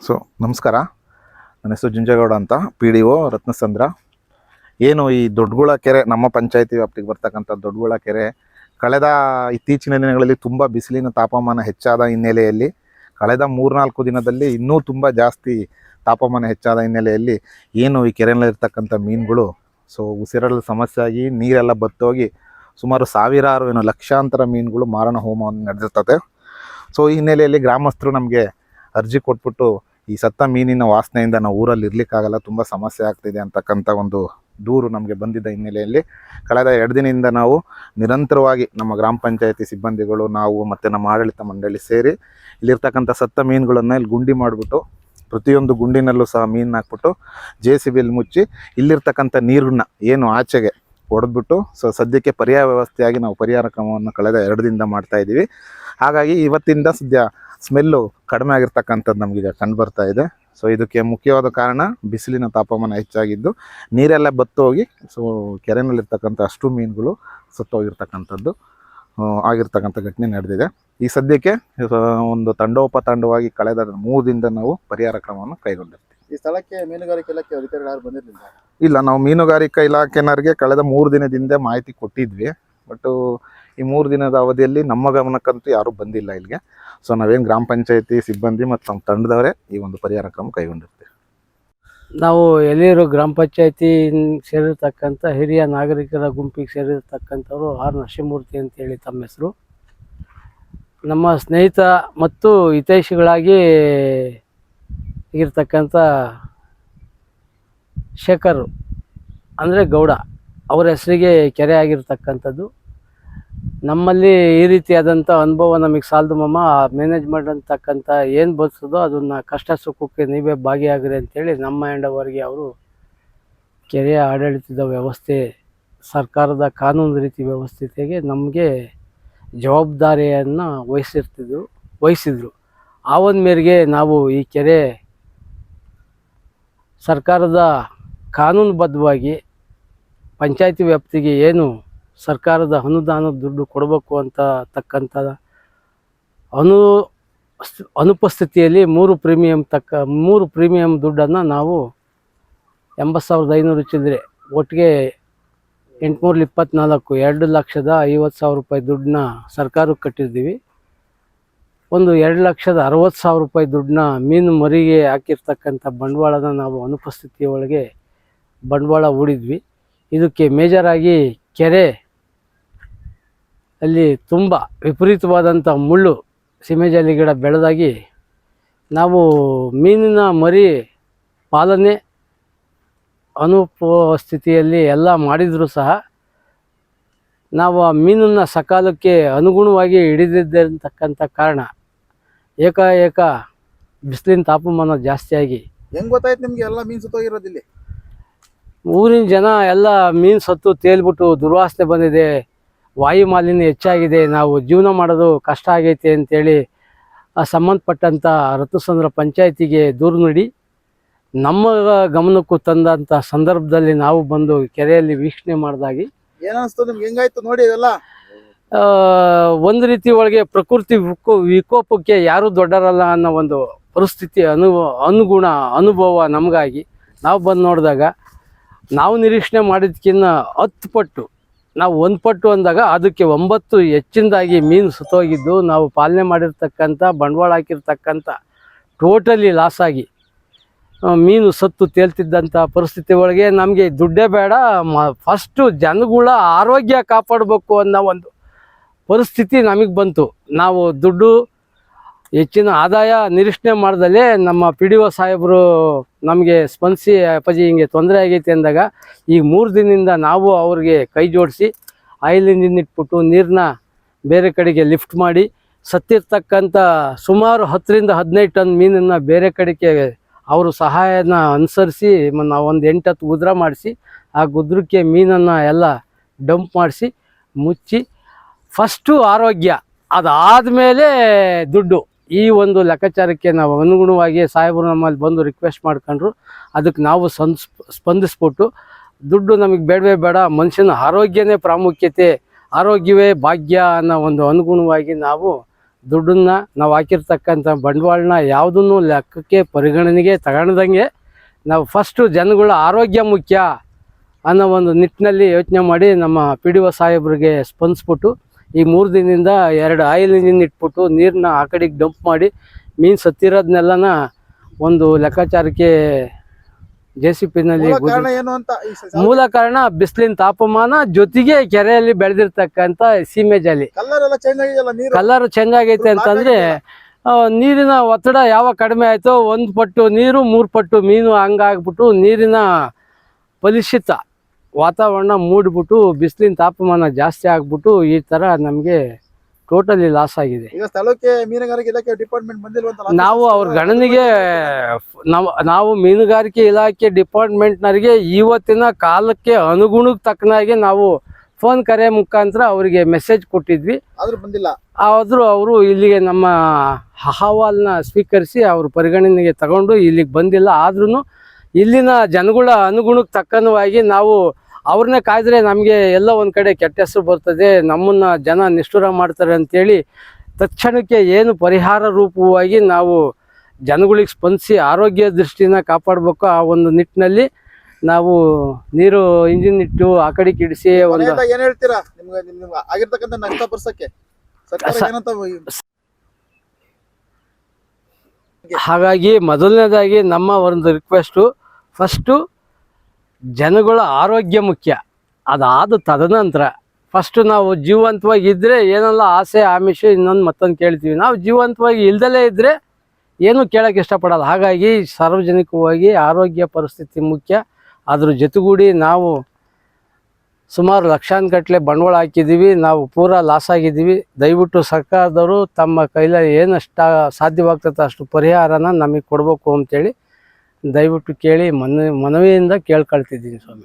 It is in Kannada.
ಸೊ ನಮಸ್ಕಾರ. ನನ್ನ ಹೆಸರು ಜುಂಜೇಗೌಡ ಅಂತ ಪಿ ಡಿ ಒ ರತ್ನಸಂದ್ರ. ಏನು ಈ ದೊಡ್ಡಗುಳ ಕೆರೆ, ನಮ್ಮ ಪಂಚಾಯತಿ ವ್ಯಾಪ್ತಿಗೆ ಬರ್ತಕ್ಕಂಥ ದೊಡ್ಡಗುಳ ಕೆರೆ, ಕಳೆದ ಇತ್ತೀಚಿನ ದಿನಗಳಲ್ಲಿ ತುಂಬ ಬಿಸಿಲಿನ ತಾಪಮಾನ ಹೆಚ್ಚಾದ ಹಿನ್ನೆಲೆಯಲ್ಲಿ, ಕಳೆದ ಮೂರ್ನಾಲ್ಕು ದಿನದಲ್ಲಿ ಇನ್ನೂ ತುಂಬ ಜಾಸ್ತಿ ತಾಪಮಾನ ಹೆಚ್ಚಾದ ಹಿನ್ನೆಲೆಯಲ್ಲಿ ಏನು ಈ ಕೆರೆಯಲ್ಲಿರ್ತಕ್ಕಂಥ ಮೀನುಗಳು, ಸೊ ಉಸಿರಾಡಲು ಸಮಸ್ಯೆ ಆಗಿ ನೀರೆಲ್ಲ ಬತ್ತೋಗಿ ಸುಮಾರು ಸಾವಿರಾರು ಏನು ಲಕ್ಷಾಂತರ ಮೀನುಗಳು ಮಾರಣ ಹೋಮವನ್ನು ನಡೆದಿರ್ತದೆ ಸೊ ಈ ಹಿನ್ನೆಲೆಯಲ್ಲಿ ಗ್ರಾಮಸ್ಥರು ನಮಗೆ ಅರ್ಜಿ ಕೊಟ್ಬಿಟ್ಟು ಈ ಸತ್ತ ಮೀನಿನ ವಾಸನೆಯಿಂದ ನಾವು ಊರಲ್ಲಿ ಇರಲಿಕ್ಕಾಗಲ್ಲ, ತುಂಬ ಸಮಸ್ಯೆ ಆಗ್ತಿದೆ ಅಂತಕ್ಕಂಥ ಒಂದು ದೂರು ನಮಗೆ ಬಂದಿದ್ದ ಹಿನ್ನೆಲೆಯಲ್ಲಿ. ಕಳೆದ ಎರಡು ದಿನದಿಂದ ನಾವು ನಿರಂತರವಾಗಿ ನಮ್ಮ ಗ್ರಾಮ ಪಂಚಾಯತಿ ಸಿಬ್ಬಂದಿಗಳು, ನಾವು ಮತ್ತು ನಮ್ಮ ಆಡಳಿತ ಮಂಡಳಿ ಸೇರಿ ಇಲ್ಲಿರ್ತಕ್ಕಂಥ ಸತ್ತ ಮೀನುಗಳನ್ನು ಇಲ್ಲಿ ಗುಂಡಿ ಮಾಡಿಬಿಟ್ಟು, ಪ್ರತಿಯೊಂದು ಗುಂಡಿನಲ್ಲೂ ಸಹ ಮೀನು ಹಾಕ್ಬಿಟ್ಟು, ಜೆ ಸಿ ಬಿಲ್ ಮುಚ್ಚಿ ಇಲ್ಲಿರ್ತಕ್ಕಂಥ ನೀರನ್ನ ಏನು ಆಚೆಗೆ ಹೊಡೆದ್ಬಿಟ್ಟು ಸೊ ಸದ್ಯಕ್ಕೆ ಪರ್ಯಾಯ ವ್ಯವಸ್ಥೆಯಾಗಿ ನಾವು ಪರಿಹಾರ ಕ್ರಮವನ್ನು ಕಳೆದ ಎರಡು ದಿನದಿಂದ ಮಾಡ್ತಾ ಇದ್ದೀವಿ. ಹಾಗಾಗಿ ಇವತ್ತಿಂದ ಸದ್ಯ ಸ್ಮೆಲ್ಲು ಕಡಿಮೆ ಆಗಿರ್ತಕ್ಕಂಥದ್ದು ನಮಗೀಗ ಕಂಡು ಬರ್ತಾ ಇದೆ. ಸೊ ಇದಕ್ಕೆ ಮುಖ್ಯವಾದ ಕಾರಣ ಬಿಸಿಲಿನ ತಾಪಮಾನ ಹೆಚ್ಚಾಗಿದ್ದು, ನೀರೆಲ್ಲ ಬತ್ತೋಗಿ, ಸೊ ಕೆರೆನಲ್ಲಿರ್ತಕ್ಕಂಥ ಅಷ್ಟು ಮೀನುಗಳು ಸತ್ತೋಗಿರ್ತಕ್ಕಂಥದ್ದು ಆಗಿರ್ತಕ್ಕಂಥ ಘಟನೆ ನಡೆದಿದೆ. ಈ ಸದ್ಯಕ್ಕೆ ಒಂದು ತಂಡೋಪತಂಡವಾಗಿ ಕಳೆದ ಮೂರು ದಿನದ ನಾವು ಪರಿಹಾರ ಕ್ರಮವನ್ನು ಕೈಗೊಂಡಿರ್ತೀವಿ. ಈ ಸ್ಥಳಕ್ಕೆ ಮೀನುಗಾರಿಕೆ ಇಲಾಖೆ ಅಧಿಕಾರಿಗಳು ಯಾರು ಬಂದಿರಲಿಲ್ಲ? ಇಲ್ಲ ನಾವು ಮೀನುಗಾರಿಕಾ ಇಲಾಖೆನವರಿಗೆ ಕಳೆದ ಮೂರು ದಿನದಿಂದ ಮಾಹಿತಿ ಕೊಟ್ಟಿದ್ವಿ. ಬಟ್ ಈ ಮೂರು ದಿನದ ಅವಧಿಯಲ್ಲಿ ನಮ್ಮ ಗಮನಕ್ಕಂತೂ ಯಾರೂ ಬಂದಿಲ್ಲ ಇಲ್ಲಿಗೆ. ಸೊ ನಾವೇನು ಗ್ರಾಮ ಪಂಚಾಯತಿ ಸಿಬ್ಬಂದಿ ಮತ್ತು ನಮ್ಮ ತಂಡದವರೇ ಈ ಒಂದು ಪರಿಹಾರ ಕ್ರಮ ಕೈಗೊಂಡಿರ್ತೀವಿ. ನಾವು ಎಲ್ಲಿರೋ ಗ್ರಾಮ ಪಂಚಾಯತಿ ಸೇರಿರ್ತಕ್ಕಂಥ ಹಿರಿಯ ನಾಗರಿಕರ ಗುಂಪಿಗೆ ಸೇರಿರ್ತಕ್ಕಂಥವ್ರು ಆರ್ ನರಸಿಂಹಮೂರ್ತಿ ಅಂತೇಳಿ ತಮ್ಮ ಹೆಸರು. ನಮ್ಮ ಸ್ನೇಹಿತ ಮತ್ತು ಹಿತೈಷಿಗಳಾಗಿ ಇರ್ತಕ್ಕಂಥ ಶೇಖರ್ ಅಂದರೆ ಗೌಡ ಅವರ ಹೆಸರಿಗೆ ಕೆರೆ ಆಗಿರ್ತಕ್ಕಂಥದ್ದು. ನಮ್ಮಲ್ಲಿ ಈ ರೀತಿಯಾದಂಥ ಅನುಭವ ನಮಗೆ ಸಾಲದು ಮಮ್ಮ ಮ್ಯಾನೇಜ್ಮೆಂಟ್ ಅಂತಕ್ಕಂಥ ಏನು ಬರ್ತದೋ ಅದನ್ನು ಕಷ್ಟ ಸುಖಕ್ಕೆ ನೀವೇ ಭಾಗಿಯಾಗ್ರಿ ಅಂತೇಳಿ ನಮ್ಮ ಹೆಂಡವರಿಗೆ ಅವರು ಕೆರೆಯ ಆಡಳಿತದ ವ್ಯವಸ್ಥೆ, ಸರ್ಕಾರದ ಕಾನೂನು ರೀತಿ ವ್ಯವಸ್ಥೆಗೆ ನಮಗೆ ಜವಾಬ್ದಾರಿಯನ್ನು ವಹಿಸಿರ್ತಿದ್ರು, ವಹಿಸಿದರು. ಆ ಒಂದು ಮೇರೆಗೆ ನಾವು ಈ ಕೆರೆ ಸರ್ಕಾರದ ಕಾನೂನುಬದ್ಧವಾಗಿ ಪಂಚಾಯಿತಿ ವ್ಯಾಪ್ತಿಗೆ ಏನು ಸರ್ಕಾರದ ಅನುದಾನದ ದುಡ್ಡು ಕೊಡಬೇಕು ಅಂತ ತಕ್ಕಂಥ ಅನು ಅನುಪಸ್ಥಿತಿಯಲ್ಲಿ ಮೂರು ಪ್ರೀಮಿಯಂ ತಕ್ಕ ಮೂರು ಪ್ರೀಮಿಯಂ ದುಡ್ಡನ್ನು ನಾವು ಎಂಬತ್ತು ಸಾವಿರದ ಐನೂರು ಚಿಲ್ಲರೆ ಒಟ್ಟಿಗೆ ಎಂಟುನೂರ ಇಪ್ಪತ್ತ್ನಾಲ್ಕು ಎರಡು ಲಕ್ಷದ ಐವತ್ತು ಸಾವಿರ ರೂಪಾಯಿ ದುಡ್ಡನ್ನ ಸರ್ಕಾರಕ್ಕೆ ಕಟ್ಟಿದ್ದೀವಿ. ಒಂದು ಎರಡು ಲಕ್ಷದ ಅರವತ್ತು ಸಾವಿರ ರೂಪಾಯಿ ದುಡ್ಡನ್ನ ಮೀನು ಮರಿಗೆ ಹಾಕಿರ್ತಕ್ಕಂಥ ಬಂಡವಾಳನ ನಾವು ಅನುಪಸ್ಥಿತಿ ಒಳಗೆ ಬಂಡವಾಳ ಹೂಡಿದ್ವಿ. ಇದಕ್ಕೆ ಮೇಜರಾಗಿ ಕೆರೆ, ಅಲ್ಲಿ ತುಂಬ ವಿಪರೀತವಾದಂಥ ಮುಳ್ಳು ಸಿಮೆಜಾಲಿ ಗಿಡ ಬೆಳೆದಾಗಿ ನಾವು ಮೀನಿನ ಮರಿ ಪಾಲನೆ ಅನುಪಸ್ಥಿತಿಯಲ್ಲಿ ಎಲ್ಲ ಮಾಡಿದರೂ ಸಹ ನಾವು ಆ ಮೀನನ್ನು ಸಕಾಲಕ್ಕೆ ಅನುಗುಣವಾಗಿ ಹಿಡಿದಿದ್ದಂತಕ್ಕಂಥ ಕಾರಣ ಏಕಾಏಕ ಬಿಸಿಲಿನ ತಾಪಮಾನ ಜಾಸ್ತಿಯಾಗಿ. ಹೆಂಗ್ ಗೊತ್ತಾಯ್ತು ನಿಮ್ಗೆ ಎಲ್ಲ ಮೀನ್ ಸುತ್ತೋಗಿರೋದು ಇಲ್ಲಿ? ಊರಿನ ಜನ ಎಲ್ಲ ಮೀನು ಸತ್ತು ತೇಲ್ಬಿಟ್ಟು ದುರ್ವಾಸನೆ ಬಂದಿದೆ. ವಾಯು ಮಾಲಿನ್ಯ ಹೆಚ್ಚಾಗಿದೆ. ನಾವು ಜೀವನ ಮಾಡೋದು ಕಷ್ಟ ಆಗೈತೆ ಅಂತೇಳಿ ಆ ಸಂಬಂಧಪಟ್ಟಂಥ ರತ್ನಸಂದ್ರ ಪಂಚಾಯತಿಗೆ ದೂರು ನೀಡಿ ನಮ್ಮ ಗಮನಕ್ಕೂ ತಂದಂಥ ಸಂದರ್ಭದಲ್ಲಿ ನಾವು ಬಂದು ಕೆರೆಯಲ್ಲಿ ವೀಕ್ಷಣೆ ಮಾಡಿದಾಗಿ. ಏನಿಸ್ತು ನಿಮ್ಗೆ? ಹೆಂಗಾಯ್ತು ನೋಡಿ ಇದೆಲ್ಲ? ಒಂದು ರೀತಿ ಒಳಗೆ ಪ್ರಕೃತಿ ವಿಕೋ ವಿಕೋಪಕ್ಕೆ ಯಾರೂ ದೊಡ್ಡರಲ್ಲ ಅನ್ನೋ ಒಂದು ಪರಿಸ್ಥಿತಿ ಅನು ಅನುಗುಣ, ಅನುಭವ ನಮಗಾಗಿ. ನಾವು ಬಂದು ನೋಡಿದಾಗ ನಾವು ನಿರೀಕ್ಷಣೆ ಮಾಡಿದ್ಕಿನ್ನ ಹತ್ತು ಪಟ್ಟು, ನಾವು ಒಂದು ಪಟ್ಟು ಅಂದಾಗ ಅದಕ್ಕೆ ಒಂಬತ್ತು ಹೆಚ್ಚಿನದಾಗಿ ಮೀನು ಸುತ್ತೋಗಿದ್ದು ನಾವು ಪಾಲನೆ ಮಾಡಿರ್ತಕ್ಕಂಥ, ಬಂಡವಾಳ ಹಾಕಿರ್ತಕ್ಕಂಥ ಟೋಟಲಿ ಲಾಸಾಗಿ ಮೀನು ಸತ್ತು ತೇಲ್ತಿದ್ದಂಥ ಪರಿಸ್ಥಿತಿ ಒಳಗೆ ನಮಗೆ ದುಡ್ಡೇ ಬೇಡ, ಮ ಫಸ್ಟು ಜನಗಳ ಆರೋಗ್ಯ ಕಾಪಾಡಬೇಕು ಅನ್ನೋ ಒಂದು ಪರಿಸ್ಥಿತಿ ನಮಗೆ ಬಂತು. ನಾವು ದುಡ್ಡು ಹೆಚ್ಚಿನ ಆದಾಯ ನಿರೀಕ್ಷಣೆ ಮಾಡ್ದಲೇ ನಮ್ಮ ಪಿ ಡಿ ಒ ಸಾಹೇಬರು ನಮಗೆ ಸ್ಪಂದಿಸಿ, ಅಪ್ಪಾಜಿ ಹಿಂಗೆ ತೊಂದರೆ ಆಗೈತೆ ಅಂದಾಗ ಈ ಮೂರು ದಿನದಿಂದ ನಾವು ಅವ್ರಿಗೆ ಕೈ ಜೋಡಿಸಿ ಆಯಿಲ್ ಇಂಜಿನ್ ಇಟ್ಬಿಟ್ಟು ನೀರನ್ನ ಬೇರೆ ಕಡೆಗೆ ಲಿಫ್ಟ್ ಮಾಡಿ, ಸತ್ತಿರ್ತಕ್ಕಂಥ ಸುಮಾರು ಹತ್ತರಿಂದ ಹದಿನೈದು ಟನ್ ಮೀನನ್ನು ಬೇರೆ ಕಡೆಗೆ ಅವರು ಸಹಾಯನ ಅನುಸರಿಸಿ ನಾವು ಒಂದು ಎಂಟತ್ತು ಗುದ್ರ ಮಾಡಿಸಿ, ಆ ಗುದ್ರಕ್ಕೆ ಮೀನನ್ನು ಎಲ್ಲ ಡಂಪ್ ಮಾಡಿಸಿ, ಮುಚ್ಚಿ ಫಸ್ಟು ಆರೋಗ್ಯ ಅದಾದಮೇಲೆ ದುಡ್ಡು. ಈ ಒಂದು ಲೆಕ್ಕಾಚಾರಕ್ಕೆ ನಾವು ಅನುಗುಣವಾಗಿ ಸಾಹೇಬರು ನಮ್ಮಲ್ಲಿ ಬಂದು ರಿಕ್ವೆಸ್ಟ್ ಮಾಡ್ಕೊಂಡ್ರು. ಅದಕ್ಕೆ ನಾವು ಸ್ಪಂದಿಸ್ಬಿಟ್ಟು, ದುಡ್ಡು ನಮಗೆ ಬೇಡವೇ ಬೇಡ, ಮನುಷ್ಯನ ಆರೋಗ್ಯನೇ ಪ್ರಾಮುಖ್ಯತೆ, ಆರೋಗ್ಯವೇ ಭಾಗ್ಯ ಅನ್ನೋ ಒಂದು ಅನುಗುಣವಾಗಿ ನಾವು ದುಡ್ಡನ್ನ ನಾವು ಹಾಕಿರ್ತಕ್ಕಂಥ ಬಂಡವಾಳನ ಯಾವುದನ್ನು ಲೆಕ್ಕಕ್ಕೆ ಪರಿಗಣನೆಗೆ ತಗೊಳ್ದಂಗೆ ನಾವು ಫಸ್ಟು ಜನಗಳ ಆರೋಗ್ಯ ಮುಖ್ಯ ಅನ್ನೋ ಒಂದು ನಿಟ್ಟಿನಲ್ಲಿ ಯೋಚನೆ ಮಾಡಿ ನಮ್ಮ ಪಿ ಡಿ ಒ ಸಾಹೇಬ್ರಿಗೆ ಸ್ಪಂದಿಸ್ಬಿಟ್ಟು ಈ ಮೂರು ದಿನದಿಂದ ಎರಡು ಆಯಿಲ್ ಇಂಜಿನ್ ಇಟ್ಬಿಟ್ಟು ನೀರನ್ನ ಆ ಕಡೆಗೆ ಡಂಪ್ ಮಾಡಿ ಮೀನು ಸತ್ತಿರೋದನ್ನೆಲ್ಲನ ಒಂದು ಲೆಕ್ಕಾಚಾರಕ್ಕೆ ಜೆ ಸಿ ಪಿನಲ್ಲಿ ಮೂಲ ಕಾರಣ ಏನು ಅಂತ ಮೂಲ ಕಾರಣ ಬಿಸಿಲಿನ ತಾಪಮಾನ ಜೊತೆಗೆ ಕೆರೆಯಲ್ಲಿ ಬೆಳೆದಿರ್ತಕ್ಕಂಥ ಸೀಮೆ ಜಾಲಿ ಕಲರ್ ಚೇಂಜ್ ಆಗೈತೆ ಅಂತಂದ್ರೆ ನೀರಿನ ಒತ್ತಡ ಯಾವಾಗ ಕಡಿಮೆ ಆಯ್ತೋ ಒಂದು ಪಟ್ಟು ನೀರು ಮೂರು ಪಟ್ಟು ಮೀನು ಹಂಗಾಗ್ಬಿಟ್ಟು ನೀರಿನ ಕಲುಷಿತ. ವಾತಾವರಣ ಮೂಡ್ಬಿಟ್ಟು ಬಿಸಿಲಿನ ತಾಪಮಾನ ಜಾಸ್ತಿ ಆಗ್ಬಿಟ್ಟು ಈ ತರ ನಮಗೆ ಟೋಟಲಿ ಲಾಸ್ ಆಗಿದೆ. ಈಗ ಸ್ಥಳಕ್ಕೆ ಮೀನುಗಾರಿಕೆ ಇಲಾಖೆ ಡಿಪಾರ್ಟ್ಮೆಂಟ್ ಬಂದಿಲ್ವಂತ ನಾವು ಅವ್ರ ಗಣನೆಗೆ ನಾವು ನಾವು ಮೀನುಗಾರಿಕೆ ಇಲಾಖೆ ಡಿಪಾರ್ಟ್ಮೆಂಟ್ನವರಿಗೆ ಇವತ್ತಿನ ಕಾಲಕ್ಕೆ ಅನುಗುಣಕ್ಕೆ ತಕ್ಕನಾಗಿ ನಾವು ಫೋನ್ ಕರೆ ಮುಖಾಂತರ ಅವರಿಗೆ ಮೆಸೇಜ್ ಕೊಟ್ಟಿದ್ವಿ. ಆದ್ರೂ ಬಂದಿಲ್ಲ. ಆದರೂ ಅವರು ಇಲ್ಲಿಗೆ ನಮ್ಮ ಅಹವಾಲ್ನ ಸ್ವೀಕರಿಸಿ ಅವರು ಪರಿಗಣನೆಗೆ ತಗೊಂಡು ಇಲ್ಲಿಗೆ ಬಂದಿಲ್ಲ. ಆದ್ರೂ ಇಲ್ಲಿನ ಜನಗಳ ಅನುಗುಣಕ್ಕೆ ತಕ್ಕನವಾಗಿ ನಾವು ಅವ್ರನ್ನೇ ಕಾಯ್ದ್ರೆ ನಮಗೆ ಎಲ್ಲ ಒಂದು ಕಡೆ ಕೆಟ್ಟ ಹೆಸರು ಬರ್ತದೆ ನಮ್ಮನ್ನು ಜನ ನಿಷ್ಠುರ ಮಾಡ್ತಾರೆ ಅಂತೇಳಿ ತಕ್ಷಣಕ್ಕೆ ಏನು ಪರಿಹಾರ ರೂಪವಾಗಿ ನಾವು ಜನಗಳಿಗೆ ಸ್ಪಂದಿಸಿ ಆರೋಗ್ಯ ದೃಷ್ಟಿನ ಕಾಪಾಡಬೇಕು ಆ ಒಂದು ನಿಟ್ಟಿನಲ್ಲಿ ನಾವು ನೀರು ಇಂಜಿನ್ ಇಟ್ಟು ಆ ಕಡೆ ಕಿಡಿಸಿ ಒಂದು ಏನ್ ಹೇಳ್ತೀರಾ? ನಿಮ್ಗೆ ನಿಮ್ಗೆ ಆಗಿರ್ತಕ್ಕಂಥ ನಷ್ಟ ಬರ್ಸಕ್ಕೆ ಸರ್ಕಾರ ಏನಂತ ಹಾಗಾಗಿ ಮೊದಲನೇದಾಗಿ ನಮ್ಮ ಒಂದು ರಿಕ್ವೆಸ್ಟು ಫಸ್ಟು ಜನಗಳ ಆರೋಗ್ಯ ಮುಖ್ಯ. ಅದಾದ ತದನಂತರ ಫಸ್ಟು ನಾವು ಜೀವಂತವಾಗಿ ಇದ್ದರೆ ಏನೆಲ್ಲ ಆಸೆ, ಆಮಿಷ, ಇನ್ನೊಂದು ಮತ್ತೊಂದು ಕೇಳ್ತೀವಿ. ನಾವು ಜೀವಂತವಾಗಿ ಇಲ್ದಲೇ ಇದ್ದರೆ ಏನೂ ಕೇಳೋಕ್ಕೆ ಇಷ್ಟಪಡಲ್ಲ. ಹಾಗಾಗಿ ಸಾರ್ವಜನಿಕವಾಗಿ ಆರೋಗ್ಯ ಪರಿಸ್ಥಿತಿ ಮುಖ್ಯ. ಅದ್ರ ಜೊತೆಗೂಡಿ ನಾವು ಸುಮಾರು ಲಕ್ಷಾನುಗಟ್ಟಲೆ ಬಂಡವಾಳ ಹಾಕಿದ್ದೀವಿ ನಾವು ಪೂರಾ ಲಾಸ್ ಆಗಿದ್ದೀವಿ ದಯವಿಟ್ಟು ಸರ್ಕಾರದವರು ತಮ್ಮ ಕೈಲ ಏನಷ್ಟು ಸಾಧ್ಯವಾಗ್ತದೆ ಅಷ್ಟು ಪರಿಹಾರನ ನಮಗೆ ಕೊಡಬೇಕು ಅಂತೇಳಿ ದಯವಿಟ್ಟು ಕೇಳಿ ಮನ ಮನವಿಯಿಂದ ಕೇಳ್ಕೊಳ್ತಿದ್ದೀನಿ ಸ್ವಾಮಿ.